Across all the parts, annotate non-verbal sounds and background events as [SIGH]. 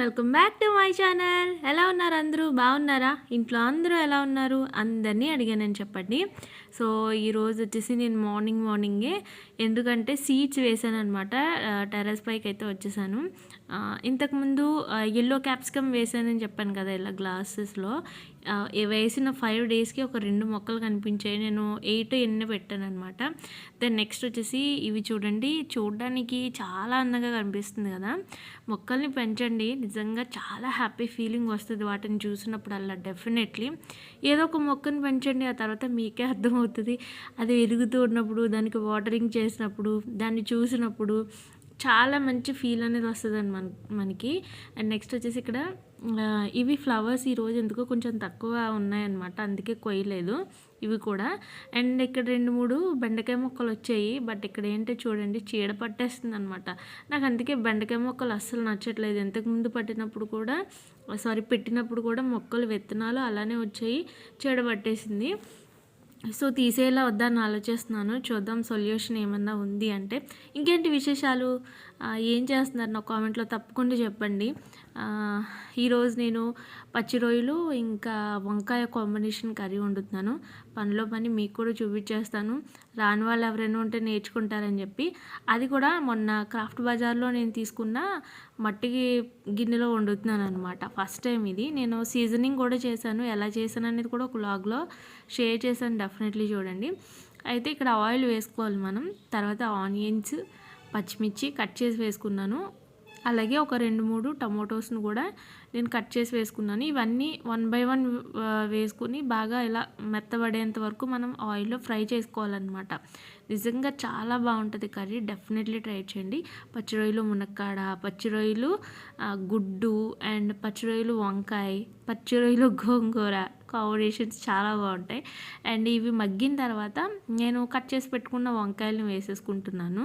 Welcome back to my channel. ఎలా ఉన్నారు అందరూ? బాగున్నారా? ఇంట్లో అందరూ ఎలా ఉన్నారు? అందరినీ అడిగానని చెప్పండి. సో ఈరోజు వచ్చేసి నేను మార్నింగ్ మార్నింగే ఎందుకంటే సీడ్స్ వేసాను అనమాట టెర్రస్ పైకి అయితే వచ్చేసాను. ఇంతకుముందు ఎల్లో క్యాప్సికమ్ వేసానని చెప్పాను కదా ఇలా గ్లాసెస్లో వేసిన ఫైవ్ డేస్కి ఒక రెండు మొక్కలు కనిపించాయి. నేను ఎయిట్ ఎన్ని పెట్టాను అనమాట దెన్ నెక్స్ట్ వచ్చేసి ఇవి చూడండి. చూడడానికి చాలా అందంగా కనిపిస్తుంది కదా. మొక్కల్ని పెంచండి. నిజంగా చాలా హ్యాపీ ఫీలింగ్ వస్తుంది వాటిని చూసినప్పుడల్లా డెఫినెట్లీ ఏదో ఒక మొక్కను పెంచండి. ఆ తర్వాత మీకే అర్థమవుతుంది. అది ఎదుగుతూ ఉన్నప్పుడు దానికి వాటరింగ్ చేసినప్పుడు దాన్ని చూసినప్పుడు చాలా మంచి ఫీల్ అనేది వస్తుంది మన మనకి. అండ్ నెక్స్ట్ వచ్చేసి ఇక్కడ ఇవి ఫ్లవర్స్ ఈరోజు ఎందుకో కొంచెం తక్కువ ఉన్నాయన్నమాట అందుకే కొయ్యలేదు ఇవి కూడా. అండ్ ఇక్కడ రెండు మూడు బెండకాయ మొక్కలు వచ్చాయి బట్ ఇక్కడ ఏంటో చూడండి చీడ పట్టేస్తుంది అనమాట నాకు అందుకే బెండకాయ మొక్కలు అస్సలు నచ్చట్లేదు. ఇంతకుముందు పట్టినప్పుడు కూడా సారీ పెట్టినప్పుడు కూడా మొక్కలు విత్తనాలు అలానే వచ్చాయి చీడ పట్టేసింది. సో తీసేలా వద్దని ఆలోచిస్తున్నాను. చూద్దాం సొల్యూషన్ ఏమన్నా ఉంది అంటే. ఇంకేంటి విశేషాలు? ఏం చేస్తున్నారు నా కామెంట్లో తప్పకుండా చెప్పండి. ఈరోజు నేను పచ్చి రొయ్యలు ఇంకా వంకాయ కాంబినేషన్ కర్రీ వండుతున్నాను. పనిలో పని మీకు కూడా చూపించేస్తాను. రాని వాళ్ళు ఎవరైనా ఉంటే నేర్చుకుంటారని చెప్పి. అది కూడా మొన్న క్రాఫ్ట్ బజార్లో నేను తీసుకున్న మట్టికి గిన్నెలో వండుతున్నాను అనమాట ఫస్ట్ టైం ఇది. నేను సీజనింగ్ కూడా చేశాను. ఎలా చేశాను అనేది కూడా ఒక లాగ్లో షేర్ చేశాను డెఫినెట్లీ చూడండి. అయితే ఇక్కడ ఆయిల్ వేసుకోవాలి మనం. తర్వాత ఆనియన్స్ పచ్చిమిర్చి కట్ చేసి వేసుకున్నాను. అలాగే ఒక రెండు మూడు టమోటోస్ను కూడా నేను కట్ చేసి వేసుకున్నాను. ఇవన్నీ వన్ బై వన్ వేసుకుని బాగా ఇలా మెత్తబడేంత వరకు మనం ఆయిల్లో ఫ్రై చేసుకోవాలన్నమాట. నిజంగా చాలా బాగుంటుంది కర్రీ. డెఫినెట్లీ ట్రై చేయండి. పచ్చి రొయ్యలు మునక్కాడ పచ్చి రొయ్యలు గుడ్డు అండ్ పచ్చి రొయ్యలు వంకాయ పచ్చి రొయ్యలు గోంగూర కాంబినేషన్స్ చాలా బాగుంటాయి. అండ్ ఇవి మగ్గిన తర్వాత నేను కట్ చేసి పెట్టుకున్న వంకాయలను వేసేసుకుంటున్నాను.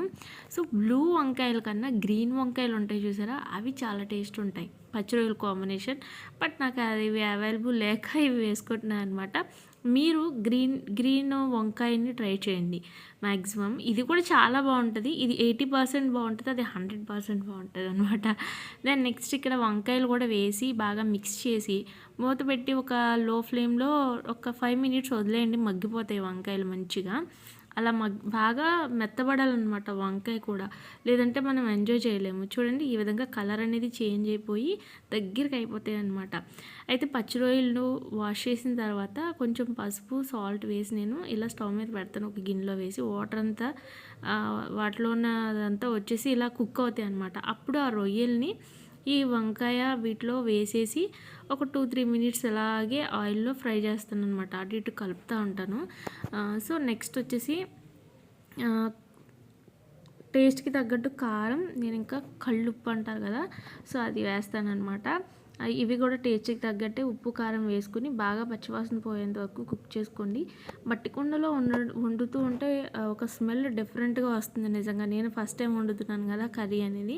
సో బ్లూ వంకాయల కన్నా గ్రీన్ వంకాయలు ఉంటాయి చూసారా? అవి చాలా టేస్ట్ ఉంటాయి. పచ్చి రొయ్యల కాంబినేషన్ బట్ నాకు అది ఇవి అవైలబుల్ లేక ఇవి వేసుకుంటున్నాను అనమాట మీరు గ్రీన్ గ్రీన్ వంకాయని ట్రై చేయండి. మ్యాక్సిమం ఇది కూడా చాలా బాగుంటుంది. ఇది ఎయిటీ పర్సెంట్ బాగుంటుంది అది హండ్రెడ్ పర్సెంట్ బాగుంటుంది అనమాట. దెన్ నెక్స్ట్ ఇక్కడ వంకాయలు కూడా వేసి బాగా మిక్స్ చేసి మూత పెట్టి ఒక లో ఫ్లేమ్లో ఒక ఫైవ్ మినిట్స్ వదిలేయండి మగ్గిపోతాయి వంకాయలు మంచిగా. అలా మగ్ బాగా మెత్తబడాలన్నమాట వంకాయ కూడా. లేదంటే మనం ఎంజాయ్ చేయలేము. చూడండి ఈ విధంగా కలర్ అనేది చేంజ్ అయిపోయి దగ్గరికి అయిపోతాయి అనమాట అయితే పచ్చి రొయ్యలు వాష్ చేసిన తర్వాత కొంచెం పసుపు సాల్ట్ వేసి నేను ఇలా స్టవ్ మీద పెడతాను. ఒక గిన్నెలో వేసి వాటర్ అంతా వాటిలో ఉన్నదంతా వచ్చేసి ఇలా కుక్ అవుతాయి అనమాట అప్పుడు ఆ రొయ్యల్ని ఈ వంకాయ వీటిలో వేసేసి ఒక టూ త్రీ మినిట్స్ అలాగే ఆయిల్లో ఫ్రై చేస్తాను అనమాట అటు ఇటు కలుపుతూ ఉంటాను. సో నెక్స్ట్ వచ్చేసి టేస్ట్కి తగ్గట్టు కారం నేను ఇంకా కళ్ళుప్పు అంటారు కదా సో అది వేస్తాను అనమాట ఇవి కూడా టేస్ట్కి తగ్గట్టే ఉప్పు కారం వేసుకుని బాగా పచ్చివాసన పోయేంత వరకు కుక్ చేసుకోండి. మట్టి కుండలో వండ వండుతూ ఉంటే ఒక స్మెల్ డిఫరెంట్గా వస్తుంది నిజంగా. నేను ఫస్ట్ టైం వండుతున్నాను కదా కర్రీ అనేది.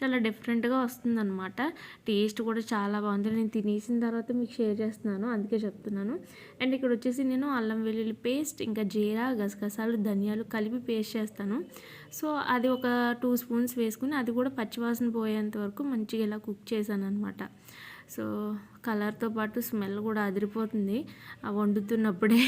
చాలా డిఫరెంట్గా వస్తుంది అనమాట టేస్ట్ కూడా చాలా బాగుంది. నేను తినేసిన తర్వాత మీకు షేర్ చేస్తున్నాను. అందుకే చెప్తున్నాను. అండ్ ఇక్కడ వచ్చేసి నేను అల్లం వెల్లుల్లి పేస్ట్ ఇంకా జీరా గసగసాలు ధనియాలు కలిపి పేస్ట్ చేస్తాను. సో అది ఒక టూ స్పూన్స్ వేసుకుని అది కూడా పచ్చివాసన పోయేంత వరకు మంచిగా ఇలా కుక్ చేశాను అనమాట సో కలర్తో పాటు స్మెల్ కూడా అదిరిపోతుంది. ఆ వండుతున్నప్పుడే.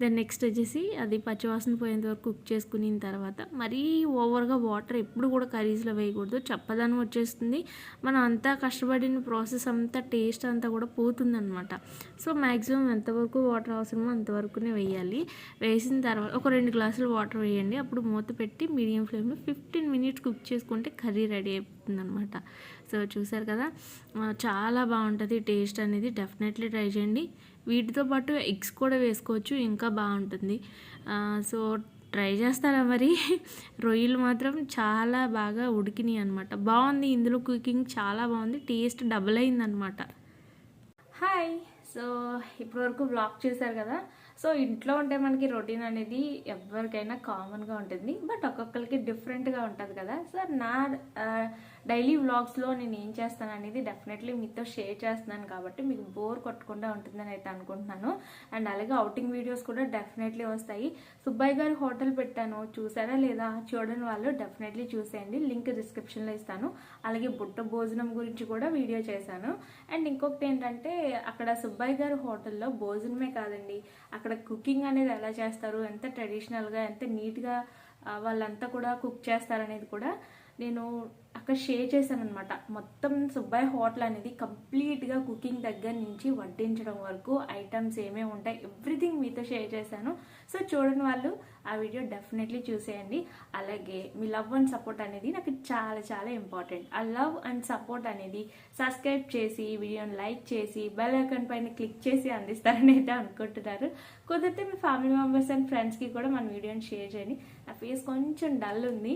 దెన్ నెక్స్ట్ వచ్చేసి అది పచ్చివాసన పోయేంత వరకు కుక్ చేసుకున్న తర్వాత మరీ ఓవర్గా వాటర్ ఎప్పుడు కూడా కర్రీస్లో వేయకూడదు. చప్పదనం వచ్చేస్తుంది. మనం అంతా కష్టపడిన ప్రాసెస్ అంతా టేస్ట్ అంతా కూడా పోతుందనమాట సో మ్యాక్సిమం ఎంతవరకు వాటర్ అవసరమో అంతవరకునే వేయాలి. వేసిన తర్వాత ఒక రెండు గ్లాసులు వాటర్ వేయండి. అప్పుడు మూత పెట్టి మీడియం ఫ్లేమ్లో ఫిఫ్టీన్ మినిట్స్ కుక్ చేసుకుంటే కర్రీ రెడీ అయిపోతుంది అనమాట సో చూసారు కదా చాలా బాగుంటుంది టేస్ట్ అనేది డెఫినెట్లీ ట్రై చేయండి. వీటితో పాటు ఎగ్స్ కూడా వేసుకోవచ్చు ఇంకా బాగుంటుంది. సో ట్రై చేస్తారా మరి? [LAUGHS] రొయ్యలు మాత్రం చాలా బాగా ఉడికినాయి అనమాట బాగుంది ఇందులో కుకింగ్ చాలా బాగుంది టేస్ట్ డబుల్ అయిందనమాట హాయ్! సో ఇప్పటివరకు బ్లాగ్ చేశారు కదా సో ఇంట్లో ఉంటే మనకి రొటీన్ అనేది ఎవరికైనా కామన్గా ఉంటుంది బట్ ఒక్కొక్కరికి డిఫరెంట్గా ఉంటుంది కదా. సో నా డైలీ వ్లాగ్స్లో నేను ఏం చేస్తాను అనేది డెఫినెట్లీ మీతో షేర్ చేస్తున్నాను కాబట్టి మీకు బోర్ కొట్టకుండా ఉంటుందని అయితే అనుకుంటున్నాను. అండ్ అలాగే అవుటింగ్ వీడియోస్ కూడా డెఫినెట్లీ వస్తాయి. సుబ్బయ్య గారి హోటల్ పెట్టాను. చూసారా లేదా? చూడని వాళ్ళు డెఫినెట్లీ చూసేయండి. లింక్ డిస్క్రిప్షన్లో ఇస్తాను. అలాగే బుట్ట భోజనం గురించి కూడా వీడియో చేశాను. అండ్ ఇంకొకటి ఏంటంటే అక్కడ సుబ్బయ్య గారు హోటల్లో భోజనమే కాదండి. అక్కడ కుకింగ్ అనేది ఎలా చేస్తారు? ఎంత ట్రెడిషనల్గా ఎంత నీట్గా వాళ్ళంతా కూడా కుక్ చేస్తారనేది కూడా నేను అక్కడ షేర్ చేశాను అనమాట మొత్తం సుబ్బాయ్ హోటల్ అనేది కంప్లీట్గా కుకింగ్ దగ్గర నుంచి వడ్డించడం వరకు ఐటమ్స్ ఏమేమి ఉంటాయి ఎవ్రీథింగ్ మీతో షేర్ చేశాను. సో చూడని వాళ్ళు ఆ వీడియో డెఫినెట్లీ చూసేయండి. అలాగే మీ లవ్ అండ్ సపోర్ట్ అనేది నాకు చాలా చాలా ఇంపార్టెంట్ ఆ లవ్ అండ్ సపోర్ట్ అనేది సబ్స్క్రైబ్ చేసి వీడియోని లైక్ చేసి బెల్ ఐకాన్ పైన క్లిక్ చేసి అందిస్తారని అయితే అనుకుంటున్నారు. కుదిరితే మీ ఫ్యామిలీ మెంబర్స్ అండ్ ఫ్రెండ్స్కి కూడా మన వీడియోని షేర్ చేయండి. నా ఫేస్ కొంచెం డల్ ఉంది.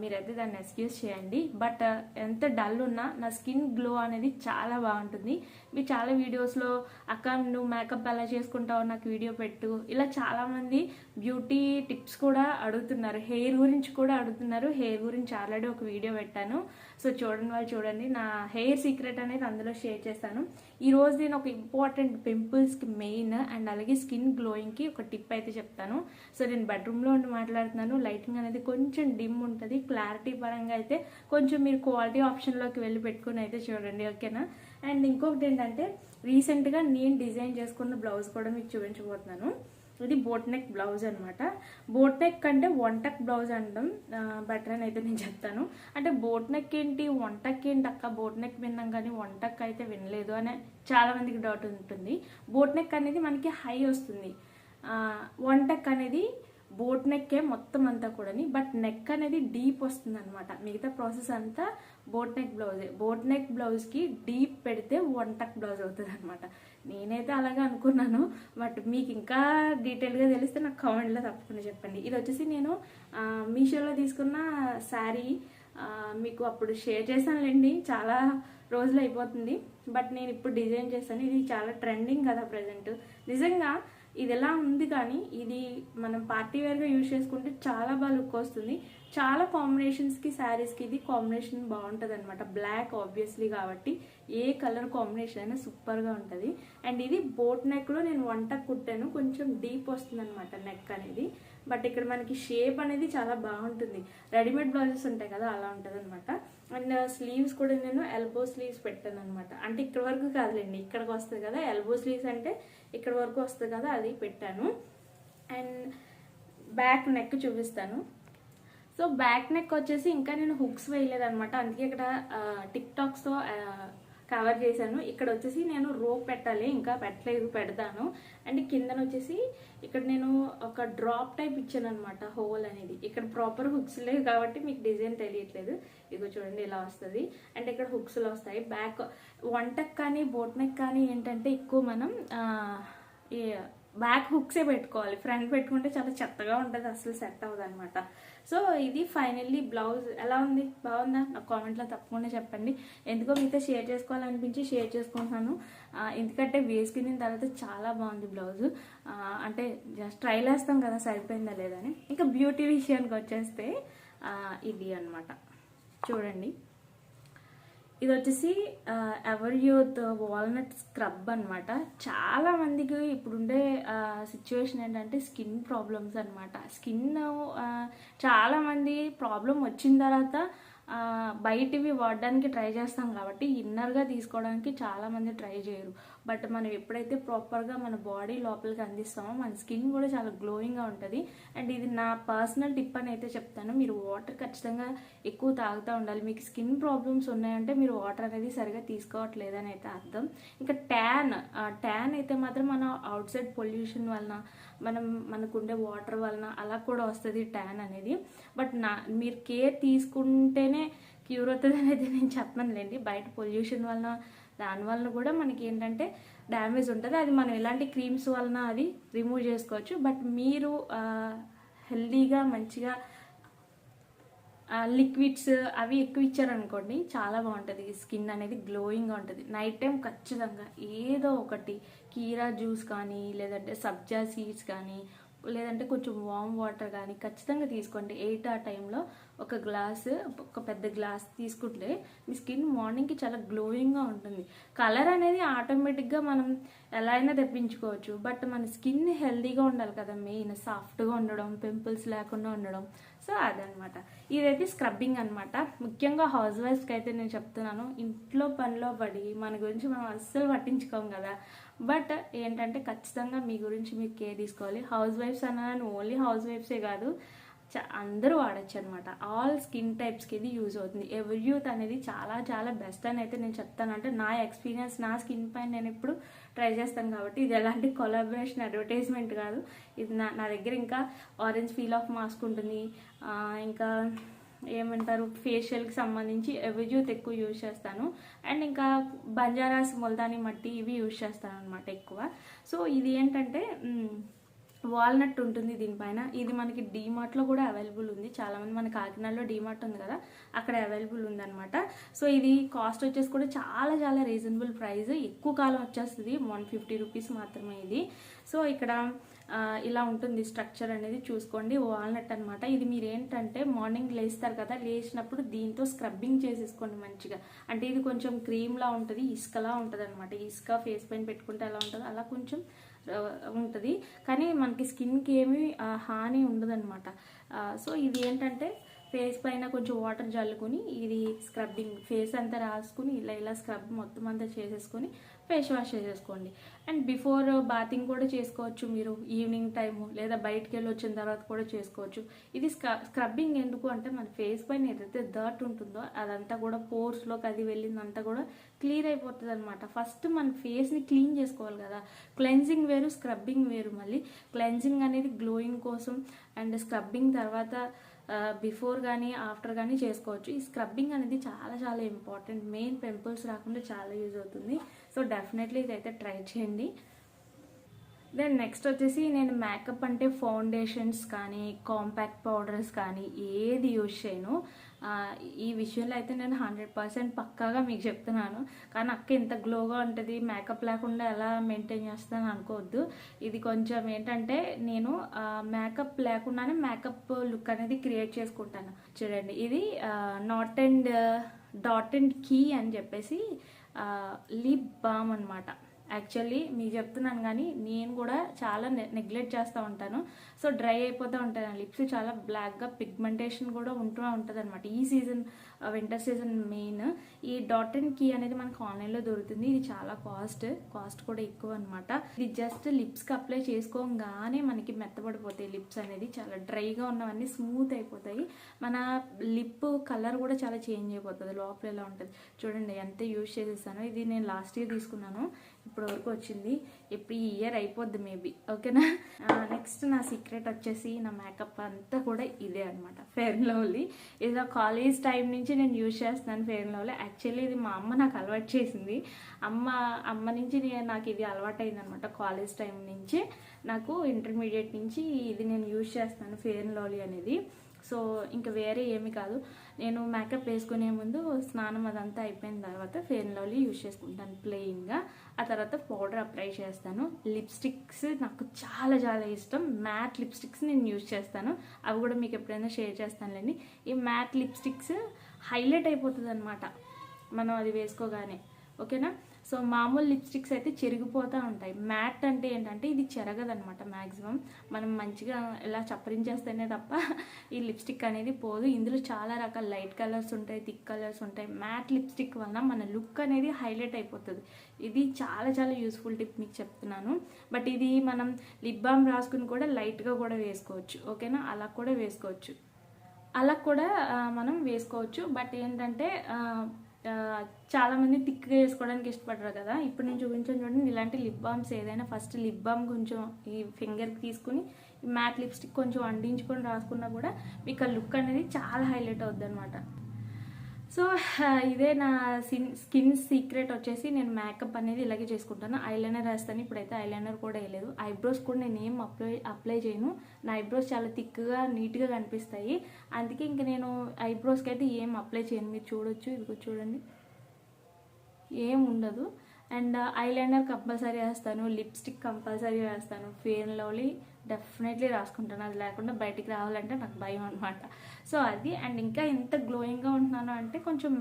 మీరైతే దాన్ని ఎక్స్క్యూజ్ చేయండి. బట్ ఎంత డల్ ఉన్నా నా స్కిన్ గ్లో అనేది చాలా బాగుంటుంది. మీరు చాలా వీడియోస్లో అక్క నువ్వు మేకప్ ఎలా చేసుకుంటావు? నాకు వీడియో పెట్టు. ఇలా చాలామంది బ్యూటీ టిప్స్ కూడా అడుగుతున్నారు. హెయిర్ గురించి కూడా అడుగుతున్నారు. హెయిర్ గురించి ఆల్రెడీ ఒక వీడియో పెట్టాను. సో చూడండి వాళ్ళు చూడండి. నా హెయిర్ సీక్రెట్ అనేది అందులో షేర్ చేస్తాను. ఈరోజు నేను ఒక ఇంపార్టెంట్ పింపుల్స్కి మెయిన్ అండ్ అలాగే స్కిన్ గ్లోయింగ్కి ఒక టిప్ అయితే చెప్తాను. సో నేను బెడ్రూమ్లో ఉండి మాట్లాడుతున్నాను. లైటింగ్ అనేది కొంచెం డిమ్ ఉంటుంది క్లారిటీ పరంగా అయితే కొంచెం మీరు క్వాలిటీ ఆప్షన్లోకి వెళ్ళి పెట్టుకుని అయితే చూడండి ఓకేనా? అండ్ ఇంకొకటి ఏంటంటే రీసెంట్గా నేను డిజైన్ చేసుకున్న బ్లౌజ్ కూడా మీకు చూపించబోతున్నాను. ఇది బోట్ నెక్ బ్లౌజ్ అనమాట బోట్ నెక్ అంటే వంటక్ బ్లౌజ్ అనడం బెటర్ అని అయితే నేను చెప్తాను. అంటే బోట్ నెక్ ఏంటి వంటక్ ఏంటి? అక్క బోట్ నెక్ విన్నాం కానీ వంటక్ అయితే వినలేదు అనే చాలా మందికి డౌట్ ఉంటుంది. బోట్ నెక్ అనేది మనకి హై వస్తుంది. వంటక్ అనేది బోట్ నెక్కే మొత్తం అంతా కూడాని బట్ నెక్ అనేది డీప్ వస్తుంది అనమాట మిగతా ప్రాసెస్ అంతా బోట్ నెక్ బ్లౌజే. బోట్ నెక్ బ్లౌజ్కి డీప్ పెడితే వన్ టక్ బ్లౌజ్ అవుతుంది అనమాట నేనైతే అలాగే అనుకున్నాను బట్ మీకు ఇంకా డీటెయిల్గా తెలిస్తే నాకు కామెంట్లో తప్పకుండా చెప్పండి. ఇది వచ్చేసి నేను మీషోలో తీసుకున్న శారీ మీకు అప్పుడు షేర్ చేశానులేండి. చాలా రోజులు అయిపోతుంది బట్ నేను ఇప్పుడు డిజైన్ చేశాను ఇది చాలా ట్రెండింగ్ కదా ప్రజెంట్. నిజంగా ఇది ఎలా ఉంది కానీ ఇది మనం పార్టీ వేర్గా యూజ్ చేసుకుంటే చాలా బాగా లుక్ వస్తుంది. చాలా కాంబినేషన్స్కి శారీస్కి ఇది కాంబినేషన్ బాగుంటుంది అనమాట బ్లాక్ ఆబ్వియస్లీ కాబట్టి ఏ కలర్ కాంబినేషన్ అయినా సూపర్గా ఉంటుంది. అండ్ ఇది బోట్ నెక్లో నేను వంట కుట్టాను. కొంచెం డీప్ వస్తుంది అనమాట నెక్ అనేది. బట్ ఇక్కడ మనకి షేప్ అనేది చాలా బాగుంటుంది. రెడీమేడ్ బ్లౌజెస్ ఉంటాయి కదా అలా ఉంటుంది అనమాట అండ్ స్లీవ్స్ కూడా నేను ఎల్బో స్లీవ్స్ పెట్టాను అనమాట అంటే ఇక్కడ వరకు కాదులేండి ఇక్కడికి వస్తుంది కదా ఎల్బో స్లీవ్స్ అంటే ఇక్కడ వరకు వస్తుంది కదా అది పెట్టాను. అండ్ బ్యాక్ నెక్ చూపిస్తాను. సో బ్యాక్ నెక్ వచ్చేసి ఇంకా నేను హుక్స్ వేయలేదు అనమాట అందుకే ఇక్కడ టిక్ టాక్స్తో కవర్ చేశాను. ఇక్కడ వచ్చేసి నేను రోప్ పెట్టాలి ఇంకా పెట్టలేదు పెడతాను. అండ్ కిందన వచ్చేసి ఇక్కడ నేను ఒక డ్రాప్ టైప్ ఇచ్చాను అనమాట హోల్ అనేది. ఇక్కడ ప్రాపర్ హుక్స్ లేవు కాబట్టి మీకు డిజైన్ తెలియట్లేదు. ఇదిగో చూడండి ఇలా వస్తుంది. అండ్ ఇక్కడ హుక్స్లు వస్తాయి. బ్యాక్ వంటకు కానీ బోట్ కానీ ఏంటంటే ఎక్కువ మనం బ్యాక్ హుక్సే పెట్టుకోవాలి. ఫ్రంట్ పెట్టుకుంటే చాలా చెత్తగా ఉంటుంది అసలు సెట్ అవ్వదు అనమాట సో ఇది ఫైనల్లీ బ్లౌజ్. ఎలా ఉంది? బాగుందా? నా కామెంట్లో తప్పకుండా చెప్పండి. ఎందుకో మీతో షేర్ చేసుకోవాలనిపించి షేర్ చేసుకుంటున్నాను. ఎందుకంటే వేసుకున్న తర్వాత చాలా బాగుంది బ్లౌజ్. అంటే జస్ట్ ట్రైల్ వేస్తాం కదా సరిపోయిందా లేదని ఇంకా బ్యూటీ విషయానికి వచ్చేస్తే ఇది అన్నమాట. చూడండి. ఇది వచ్చేసి ఎవర్ యూత్ వాల్నట్ స్క్రబ్ అనమాట చాలా మందికి ఇప్పుడుండే సిచ్యువేషన్ ఏంటంటే స్కిన్ ప్రాబ్లమ్స్ అనమాట స్కిన్ చాలామంది ప్రాబ్లం వచ్చిన తర్వాత బయటివి వాడడానికి ట్రై చేస్తాం కాబట్టి ఇన్నర్గా తీసుకోవడానికి చాలామంది ట్రై చేయరు. బట్ మనం ఎప్పుడైతే ప్రాపర్గా మన బాడీ లోపలికి అందిస్తామో మన స్కిన్ కూడా చాలా గ్లోయింగ్గా ఉంటుంది. అండ్ ఇది నా పర్సనల్ టిప్ అని అయితే చెప్తాను. మీరు వాటర్ ఖచ్చితంగా ఎక్కువ తాగుతూ ఉండాలి. మీకు స్కిన్ ప్రాబ్లమ్స్ ఉన్నాయంటే మీరు వాటర్ అనేది సరిగా తీసుకోవట్లేదని అయితే అర్థం. ఇంకా ట్యాన్ ట్యాన్ అయితే మాత్రం మన అవుట్ సైడ్ పొల్యూషన్ వలన మనం మనకుండే వాటర్ వలన అలా కూడా వస్తుంది ట్యాన్ అనేది. బట్ నా మీరు కేర్ తీసుకుంటేనే క్యూర్ అవుతుంది అనేది నేను చెప్పనులేండి. బయట పొల్యూషన్ వలన దాని వలన కూడా మనకి ఏంటంటే డ్యామేజ్ ఉంటుంది. అది మనం ఎలాంటి క్రీమ్స్ వలన అది రిమూవ్ చేసుకోవచ్చు. బట్ మీరు హెల్దీగా మంచిగా లిక్విడ్స్ అవి ఎక్కువ ఇచ్చారనుకోండి చాలా బాగుంటుంది. స్కిన్ అనేది గ్లోయింగ్గా ఉంటుంది. నైట్ టైం ఖచ్చితంగా ఏదో ఒకటి కీరా జ్యూస్ కానీ లేదంటే సబ్జా సీడ్స్ కానీ లేదంటే కొంచెం వామ్ వాటర్ కానీ ఖచ్చితంగా తీసుకోండి. ఎయిట్ ఆ టైంలో ఒక గ్లాస్ ఒక పెద్ద గ్లాస్ తీసుకుంటే మీ స్కిన్ మార్నింగ్కి చాలా గ్లోయింగ్గా ఉంటుంది. కలర్ అనేది ఆటోమేటిక్గా మనం ఎలా అయినా తెప్పించుకోవచ్చు. బట్ మన స్కిన్ హెల్తీగా ఉండాలి కదా మెయిన్ సాఫ్ట్గా ఉండడం పింపుల్స్ లేకుండా ఉండడం. సో అదనమాట. ఇదైతే స్క్రబ్బింగ్ అనమాట ముఖ్యంగా హౌస్ వైఫ్స్కి అయితే నేను చెప్తున్నాను ఇంట్లో పనిలో పడి మన గురించి మనం అస్సలు పట్టించుకోం కదా. బట్ ఏంటంటే ఖచ్చితంగా మీ గురించి మీరు కేర్ తీసుకోవాలి. హౌస్ వైఫ్స్ అన్నాను ఓన్లీ హౌస్ వైఫ్సే కాదు. అందరూ వాడచ్చు అనమాట ఆల్ స్కిన్ టైప్స్కి ఇది యూజ్ అవుతుంది. ఎవరి యూత్ అనేది చాలా చాలా బెస్ట్ అని అయితే నేను చెప్తాను. అంటే నా ఎక్స్పీరియన్స్ నా స్కిన్ పైన నేను ఇప్పుడు ట్రై చేస్తాను కాబట్టి ఇది ఎలాంటి కొలాబరేషన్ అడ్వర్టైజ్మెంట్ కాదు. ఇది నా నా దగ్గర ఇంకా ఆరెంజ్ ఫీల్ ఆఫ్ మాస్క్ ఉంటుంది. ఇంకా ఏమంటారు? ఫేషియల్కి సంబంధించి ఎవజ్యూత్ ఎక్కువ యూజ్ చేస్తాను. అండ్ ఇంకా బంజారాస్ మొలదాని మట్టి ఇవి యూజ్ చేస్తాను అనమాట ఎక్కువ. సో ఇది ఏంటంటే వాల్నట్ ఉంటుంది దీనిపైన. ఇది మనకి డీమార్ట్లో కూడా అవైలబుల్ ఉంది. చాలామంది మన కాకినాడలో డీమార్ట్ ఉంది కదా అక్కడ అవైలబుల్ ఉందన్నమాట. సో ఇది కాస్ట్ వచ్చేసి కూడా చాలా చాలా రీజనబుల్ ప్రైస్ ఎక్కువ కాలం వచ్చేస్తుంది. వన్ ఫిఫ్టీ రూపీస్ మాత్రమే ఇది. సో ఇక్కడ ఇలా ఉంటుంది స్ట్రక్చర్ అనేది చూసుకోండి వాల్నట్ అనమాట ఇది మీరు ఏంటంటే మార్నింగ్ లేస్తారు కదా లేచినప్పుడు దీంతో స్క్రబ్బింగ్ చేసేసుకోండి మంచిగా. అంటే ఇది కొంచెం క్రీమ్లా ఉంటుంది ఇసుకలా ఉంటుంది అనమాట ఇసుక ఫేస్ పైన పెట్టుకుంటే ఎలా ఉంటుందో అలా కొంచెం ఉంటుంది. కానీ మనకి స్కిన్కి ఏమీ హాని ఉండదన్నమాట. సో ఇది ఏంటంటే ఫేస్ పైన కొంచెం వాటర్ జల్లుకొని ఇది స్క్రబ్బింగ్ ఫేస్ అంతా రాసుకుని ఇలా ఇలా స్క్రబ్ మొత్తం అంతా చేసేసుకొని ఫేస్ వాష్ చేసేసుకోండి. అండ్ బిఫోర్ బాతింగ్ కూడా చేసుకోవచ్చు మీరు ఈవినింగ్ టైము లేదా బయటికి వెళ్ళి వచ్చిన తర్వాత కూడా చేసుకోవచ్చు. ఇది స్క్రబ్బింగ్ ఎందుకు అంటే మన ఫేస్ పైన ఏదైతే డర్ట్ ఉంటుందో అదంతా కూడా పోర్స్లోకి అది వెళ్ళిందంతా కూడా క్లియర్ అయిపోతుంది అనమాట ఫస్ట్ మన ఫేస్ని క్లీన్ చేసుకోవాలి కదా. క్లెన్జింగ్ వేరు స్క్రబ్బింగ్ వేరు మళ్ళీ. క్లెన్జింగ్ అనేది గ్లోయింగ్ కోసం అండ్ స్క్రబ్బింగ్ తర్వాత బిఫోర్ కానీ ఆఫ్టర్ కానీ చేసుకోవచ్చు. ఈ స్క్రబ్బింగ్ అనేది చాలా చాలా ఇంపార్టెంట్ మెయిన్ పింపుల్స్ రాకుండా చాలా యూజ్ అవుతుంది. సో డెఫినెట్లీ ఇదైతే ట్రై చేయండి. దెన్ నెక్స్ట్ వచ్చేసి నేను మేకప్ అంటే ఫౌండేషన్స్ కానీ కాంపాక్ట్ పౌడర్స్ కానీ ఏది యూజ్ చేయను. ఈ విషయంలో అయితే నేను హండ్రెడ్ పర్సెంట్ పక్కాగా మీకు చెప్తున్నాను. కానీ అక్క ఇంత గ్లోగా ఉంటుంది మేకప్ లేకుండా ఎలా మెయింటైన్ చేస్తాను అనుకోవద్దు. ఇది కొంచెం ఏంటంటే నేను మేకప్ లేకుండానే మేకప్ లుక్ అనేది క్రియేట్ చేసుకుంటాను. చూడండి ఇది not and Dot and Key అని చెప్పేసి లిప్ బామ్ అనమాట యాక్చువల్లీ మీకు చెప్తున్నాను కానీ నేను కూడా చాలా నెగ్లెక్ట్ చేస్తూ ఉంటాను. సో డ్రై అయిపోతూ ఉంటాను. లిప్స్ చాలా బ్లాక్గా పిగ్మెంటేషన్ కూడా ఉంటూ ఉంటుంది అనమాట ఈ సీజన్ వింటర్ సీజన్ మెయిన్ ఈ డాట్ అండ్ కీ అనేది మనకు ఆన్లైన్లో దొరుకుతుంది. ఇది చాలా కాస్ట్ కాస్ట్ కూడా ఎక్కువ అనమాట ఇది జస్ట్ లిప్స్కి అప్లై చేసుకోగానే మనకి మెత్తబడిపోతాయి లిప్స్ అనేది. చాలా డ్రైగా ఉన్నవన్నీ స్మూత్ అయిపోతాయి. మన లిప్ కలర్ కూడా చాలా చేంజ్ అయిపోతుంది. లోపల ఎలా ఉంటుంది? చూడండి ఎంత యూజ్ చేసేసాను. ఇది నేను లాస్ట్ ఇయర్ తీసుకున్నాను. ఇప్పుడు వరకు వచ్చింది. ఇప్పుడు ఈ ఇయర్ అయిపోద్ది మేబీ ఓకేనా నెక్స్ట్ నా సీక్రెట్ వచ్చేసి నా మేకప్ అంతా కూడా ఇదే అనమాట ఫెయిర్ అండ్ లవ్లీ ఇది నా కాలేజ్ టైం నుంచి నేను యూజ్ చేస్తున్నాను ఫెయిర్ అండ్ లవ్లీ యాక్చువల్లీ ఇది మా అమ్మ నాకు అలవాటు చేసింది. అమ్మ అమ్మ నుంచి నేను నాకు ఇది అలవాటు అయిందనమాట కాలేజ్ టైం నుంచి. నాకు ఇంటర్మీడియట్ నుంచి ఇది నేను యూజ్ చేస్తాను ఫెయిర్ అండ్ లవ్లీ అనేది. సో ఇంకా వేరే ఏమి కాదు. నేను మేకప్ వేసుకునే ముందు స్నానం అదంతా అయిపోయిన తర్వాత ఫెయిర్ అండ్ లవ్లీ యూజ్ చేసుకుంటాను ప్లెయిన్గా ఆ తర్వాత పౌడర్ అప్లై చేస్తాను. లిప్స్టిక్స్ నాకు చాలా చాలా ఇష్టం. మ్యాట్ లిప్స్టిక్స్ నేను యూజ్ చేస్తాను. అవి కూడా మీకు ఎప్పుడైనా షేర్ చేస్తానులేండి. ఈ మ్యాట్ లిప్స్టిక్స్ హైలైట్ అయిపోతుంది అనమాట మనం అది వేసుకోగానే. ఓకేనా? సో మామూలు లిప్స్టిక్స్ అయితే చెరిగిపోతూ ఉంటాయి. మ్యాట్ అంటే ఏంటంటే ఇది చెరగదనమాట మ్యాక్సిమం మనం మంచిగా ఇలా చప్పరించేస్తేనే తప్ప ఈ లిప్స్టిక్ అనేది పోదు. ఇందులో చాలా రకాల లైట్ కలర్స్ ఉంటాయి థిక్ కలర్స్ ఉంటాయి. మ్యాట్ లిప్స్టిక్ వల్ల మన లుక్ అనేది హైలైట్ అయిపోతుంది. ఇది చాలా చాలా యూస్ఫుల్ టిప్ మీకు చెప్తున్నాను. బట్ ఇది మనం లిప్ బామ్ రాసుకుని కూడా లైట్గా కూడా వేసుకోవచ్చు. ఓకేనా? అలా కూడా వేసుకోవచ్చు. అలా కూడా మనం వేసుకోవచ్చు. బట్ ఏంటంటే చాలామంది థిక్గా వేసుకోవడానికి ఇష్టపడరు కదా. ఇప్పుడు నేను చూపించాను చూడండి ఇలాంటి లిప్ బామ్స్ ఏదైనా ఫస్ట్ లిప్ బామ్ కొంచెం ఈ ఫింగర్కి తీసుకుని మ్యాట్ లిప్స్టిక్ కొంచెం అండించుకొని రాసుకున్నా కూడా మీకు ఆ లుక్ అనేది చాలా హైలైట్ అవుద్ది అనమాట సో ఇదే నా స్కిన్ స్కిన్ సీక్రెట్ వచ్చేసి నేను మేకప్ అనేది ఇలాగే చేసుకుంటాను. ఐలైనర్ వేస్తాను. ఇప్పుడైతే ఐలైనర్ కూడా వేయలేదు. ఐబ్రోస్ కూడా నేను ఏం అప్లై అప్లై చేయను. నా ఐబ్రోస్ చాలా థిక్గా నీట్గా కనిపిస్తాయి. అందుకే ఇంక నేను ఐబ్రోస్కి అయితే ఏం అప్లై చేయను. మీరు చూడొచ్చు. ఇదిగో చూడండి. ఏం ఉండదు. అండ్ ఐలైనర్ కంపల్సరీ వేస్తాను లిప్స్టిక్ కంపల్సరీ వేస్తాను. ఫేర్ అండ్ లవ్లీ డెఫినెట్లీ రాసుకుంటాను అది లేకుండా బయటికి రావాలంటే నాకు భయం అనమాట సో అది అండ్ ఇంకా ఎంత గ్లోయింగ్గా ఉంటున్నాను అంటే కొంచెం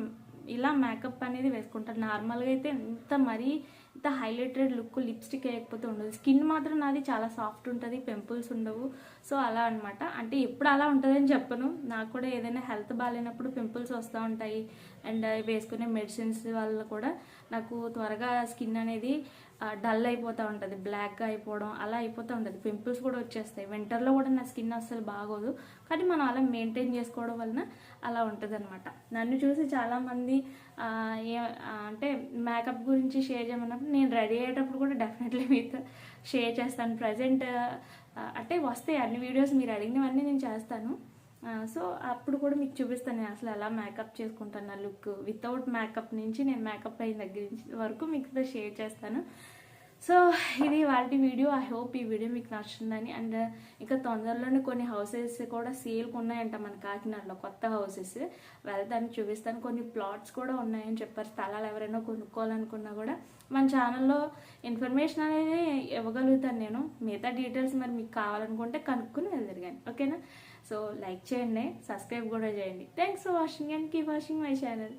ఇలా మేకప్ అనేది వేసుకుంటాను. నార్మల్గా అయితే ఎంత మరీ ఇంత హైలైటెడ్ లుక్ లిప్స్టిక్ వేయకపోతే ఉండదు. స్కిన్ మాత్రం నాది చాలా సాఫ్ట్ ఉంటుంది పింపుల్స్ ఉండవు. సో అలా అనమాట అంటే ఎప్పుడు అలా ఉంటుందని చెప్పను. నాకు కూడా ఏదైనా హెల్త్ బాగాలేనప్పుడు పింపుల్స్ వస్తూ ఉంటాయి. అండ్ వేసుకునే మెడిసిన్స్ వల్ల కూడా నాకు త్వరగా స్కిన్ అనేది డల్ అయిపోతూ ఉంటుంది బ్లాక్గా అయిపోవడం అలా అయిపోతూ ఉంటుంది. పింపుల్స్ కూడా వచ్చేస్తాయి. వింటర్లో కూడా నా స్కిన్ అస్సలు బాగోదు. కానీ మనం అలా మెయింటైన్ చేసుకోవడం వలన అలా ఉంటుంది అనమాట నన్ను చూసి చాలామంది ఏ అంటే మేకప్ గురించి షేర్ చేయమన్నప్పుడు నేను రెడీ అయ్యేటప్పుడు కూడా డెఫినెట్లీ మీతో షేర్ చేస్తాను. ప్రజెంట్ అంటే వస్తాయి. అన్ని వీడియోస్ మీరు అడిగినవన్నీ నేను చేస్తాను. సో అప్పుడు కూడా మీకు చూపిస్తాను నేను అసలు ఎలా మేకప్ చేసుకుంటాను నా లుక్ వితౌట్ మేకప్ నుంచి నేను మేకప్ అయిన దగ్గర నుంచి వరకు మీకు షేర్ చేస్తాను. సో ఇది వాటి వీడియో ఐ హోప్ ఈ వీడియో మీకు నచ్చుతుందని. అండ్ uh, ఇంకా తొందరలోనే కొన్ని హౌసెస్ కూడా సేల్కి ఉన్నాయంట మన కాకినాడలో కొత్త హౌసెస్ వెళ్తాను చూపిస్తాను. కొన్ని ప్లాట్స్ కూడా ఉన్నాయని చెప్పారు. స్థలాలు ఎవరైనా కొనుక్కోవాలనుకున్నా కూడా మన ఛానల్లో ఇన్ఫర్మేషన్ అనేది ఇవ్వగలుగుతాను నేను. మిగతా డీటెయిల్స్ మరి మీకు కావాలనుకుంటే కనుక్కొని వెళ్తారు ఓకేనా సో లైక్ చేయండి సబ్స్క్రైబ్ కూడా చేయండి. Thanks for watching and keep watching my channel